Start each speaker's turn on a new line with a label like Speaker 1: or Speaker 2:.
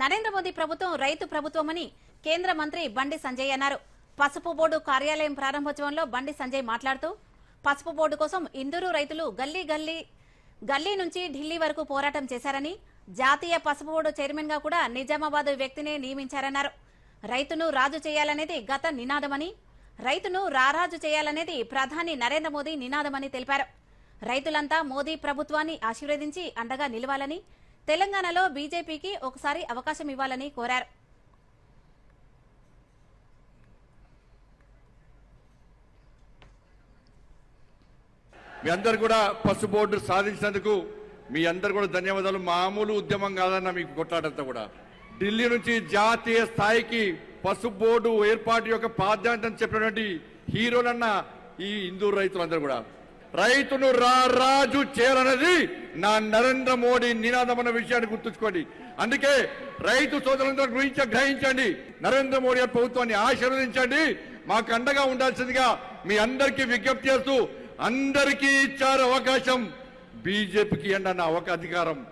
Speaker 1: నరేంద్ర మోదీ ప్రభుత్వం రైతు ప్రభుత్వమని కేంద్ర మంత్రి బండి సంజయ్ అన్నారు. పసుపు బోర్డు కార్యాలయం ప్రారంభోత్సవంలో బండి సంజయ్ మాట్లాడుతూ పసుపు బోర్డు కోసం ఇందూరు రైతులు గల్లీ గల్లీ గల్లీ నుంచి ఢిల్లీ వరకు పోరాటం చేశారని జాతీయ పసుపు బోర్డు చైర్మన్గా కూడా నిజామాబాద్ వ్యక్తినే నియమించారన్నారు. రైతును రాజు చేయాలనేది గత నినాదమని రైతును రారాజు చేయాలనేది ప్రధాని నరేంద్ర మోదీ నినాదమని తెలిపారు. రైతులంతా మోదీ ప్రభుత్వాన్ని ఆశీర్వదించి అండగా నిలవాలని తెలంగాణలో బీజేపీకి ఒకసారి అవకాశం ఇవ్వాలని కోరారు.
Speaker 2: మీ అందరు కూడా పసు బోర్డు సాధించినందుకు మీ అందరు కూడా ధన్యవాదాలు. మామూలు ఉద్యమం కాదన్న మీకు కొట్లాడంతా కూడా. ఢిల్లీ నుంచి జాతీయ స్థాయికి పసు బోర్డు ఏర్పాటు యొక్క ప్రాధాన్యతను చెప్పినటువంటి హీరోలన్న ఈ హిందూ రైతులందరూ కూడా. రైతును రారాజు చేయాలన్నది నా నరేంద్ర మోడీ నినాదం అన్న విషయాన్ని గుర్తుంచుకోండి. అందుకే రైతు సోదరులందరూ గురించి గ్రహించండి. నరేంద్ర మోడీ ప్రభుత్వాన్ని ఆశీర్వదించండి. మాకు అండగా ఉండాల్సిందిగా మీ అందరికీ విజ్ఞప్తి చేస్తూ అందరికీ ఇచ్చారు అవకాశం. బీజేపీకి ఎండన్న ఒక అధికారం.